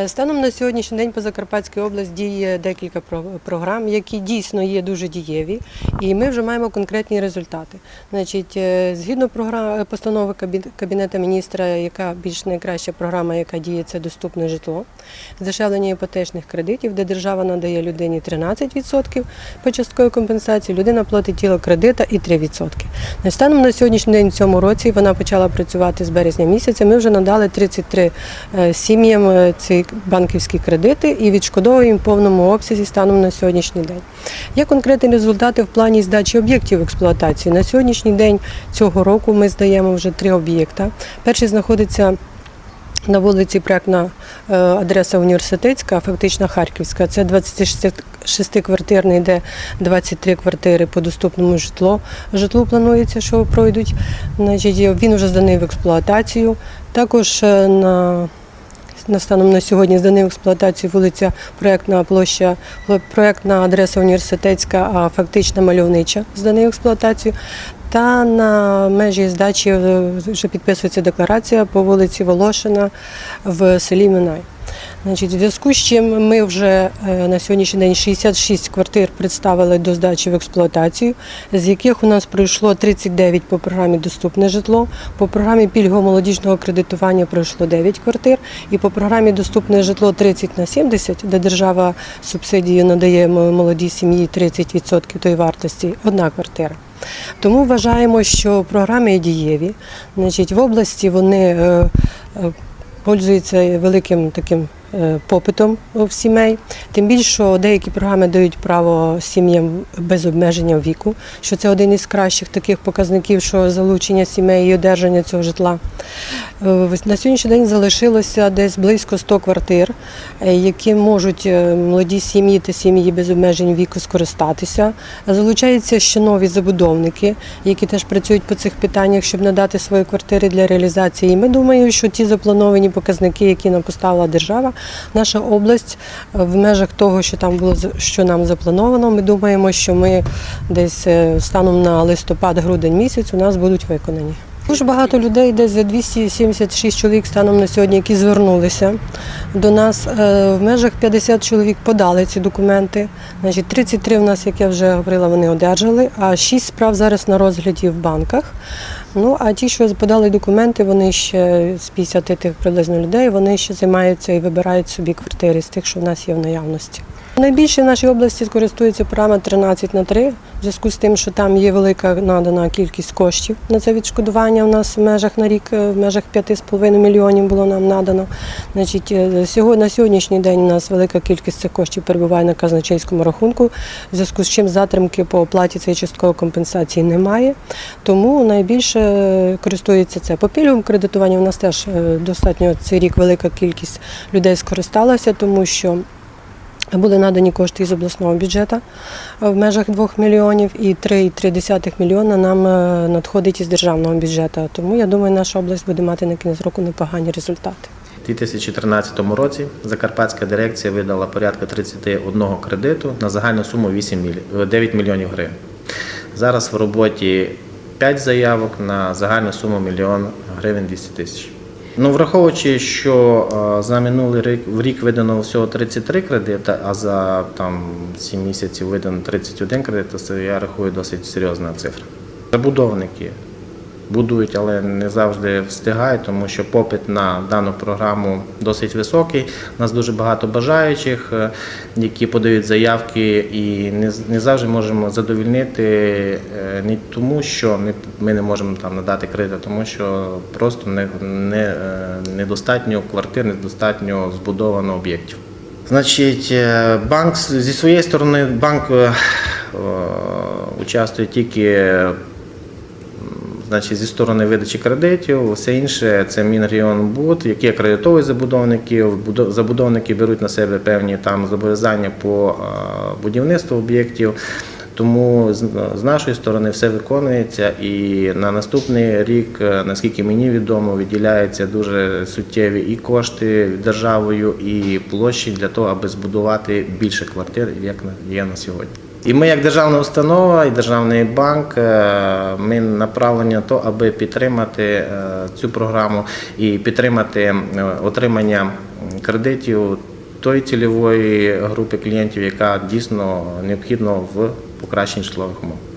Е, Станом на сьогоднішній день по Закарпатській області діє декілька програм, які дійсно є дуже дієві, і ми вже маємо конкретні результати. Значить, е, згідно постанови Кабінету міністра, яка більш найкраща програма, яка діє, це доступне житло, здешевлення іпотечних кредитів, де держава надає людині 13% по частковій компенсації, людина платить тіло кредита і 3%. Значить, станом на сьогоднішній день в цьому році вона почала працювати з березня місяця. Ми вже надали 33 е, сім'ям ці банківські кредити і відшкодовуємо в повному обсязі станом на сьогоднішній день. Є конкретні результати в плані здачі об'єктів в експлуатацію. На сьогоднішній день цього року ми здаємо вже три об'єкта. Перший знаходиться на вулиці проектна е, адреса університетська, фактично Харківська. Це 26-квартирний, де 23 квартири по доступному житлу. Житлу планується, що пройдуть. Він вже зданий в експлуатацію. Також е, на на станом на сьогодні зданий в експлуатацію вулиця проектна площа, проєктна адреса університетська, а фактично мальовнича зданий в експлуатацію. Та на межі здачі е, вже підписується декларація по вулиці Волошина в селі Минай. Значить, в зв'язку з чим ми вже е, на сьогоднішній день 66 квартир представили до здачі в експлуатацію, з яких у нас пройшло 39 по програмі Доступне житло. По програмі пільгового молодіжного кредитування пройшло 9 квартир, і по програмі Доступне житло 30 на 70, де держава субсидію надає молодій сім'ї 30% тої вартості, одна квартира. Тому вважаємо, що програми дієві. Значить, в області вони е, великим таким е, попитом в сімей. Тим більше, що деякі програми дають право сім'ям без обмеження віку, що це один із кращих таких показників, що залучення сімей і одержання цього житла. Е, На сьогоднішній день залишилося десь близько 100 квартир, е, які можуть е, молоді сім'ї та сім'ї без обмежень віку скористатися. Залучаються ще нові забудовники, які теж працюють по цих питаннях, щоб надати свої квартири для реалізації. І ми думаємо, що ті заплановані показники, які нам поставила держава, наша область в межах того, що там було що нам заплановано. Ми думаємо, що ми десь станом на листопад-грудень місяць у нас будуть виконані. Дуже багато людей, десь за 276 чоловік станом на сьогодні, які звернулися до нас. Е, В межах 50 чоловік подали ці документи. Значить, 33 в нас, як я вже говорила, вони одержали, а 6 справ зараз на розгляді в банках. Ну а ті, що подали документи, вони ще з 50 тих приблизно людей, вони ще займаються і вибирають собі квартири з тих, що в нас є в наявності. Найбільше в нашій області скористується програма 13 на 3, в зв'язку з тим, що там є велика надана кількість коштів на це відшкодування. У нас в межах на рік, е, в межах 5,5 мільйонів було нам надано. Значить, е, на сьогоднішній день у нас велика кількість цих коштів перебуває на казначейському рахунку, в зв'язку з чим затримки по оплаті цієї часткової компенсації немає. Тому найбільше е, користується це. По пільговому кредитуванню у нас теж достатньо цей рік велика кількість людей скористалася, тому що були надані кошти із обласного бюджету е, в межах 2 мільйонів і 3,3 мільйона нам е, надходить із державного бюджету. Тому я думаю, наша область буде мати на кінець року непогані результати. У 2013 році Закарпатська дирекція видала порядка 31 кредиту на загальну суму 8 міль... 9 мільйонів гривень. Зараз в роботі 5 заявок на загальну суму 1 мільйон гривень 200 тисяч. Ну, враховуючи, що е, за минулий рік в рік видано всього 33 кредити, а за там 7 місяців видано 31 кредит, це я рахую досить серйозна цифра. Забудовники будують, але не завжди встигають, тому що попит на дану програму досить високий. У нас дуже багато бажаючих, е, які подають заявки, і не, не завжди можемо задовільнити е, не тому, що ми, не можемо там надати кредит, а тому що просто не, не, е, недостатньо квартир, недостатньо збудовано об'єктів. Значить, банк зі своєї сторони банк участвує тільки Значить, зі сторони видачі кредитів, все інше це Мінрегіонбуд, які акредитують забудовників. Будо- Забудовники беруть на себе певні там зобов'язання по е, будівництву об'єктів. Тому з нашої сторони все виконується, і на наступний рік, е, наскільки мені відомо, виділяються дуже суттєві і кошти державою, і площі для того, аби збудувати більше квартир, як є на сьогодні. І ми, як державна установа і державний банк, е, ми направлені на то, аби підтримати е, цю програму і підтримати е, отримання кредитів тої цільової групи клієнтів, яка дійсно необхідна в покращенні житлових умов.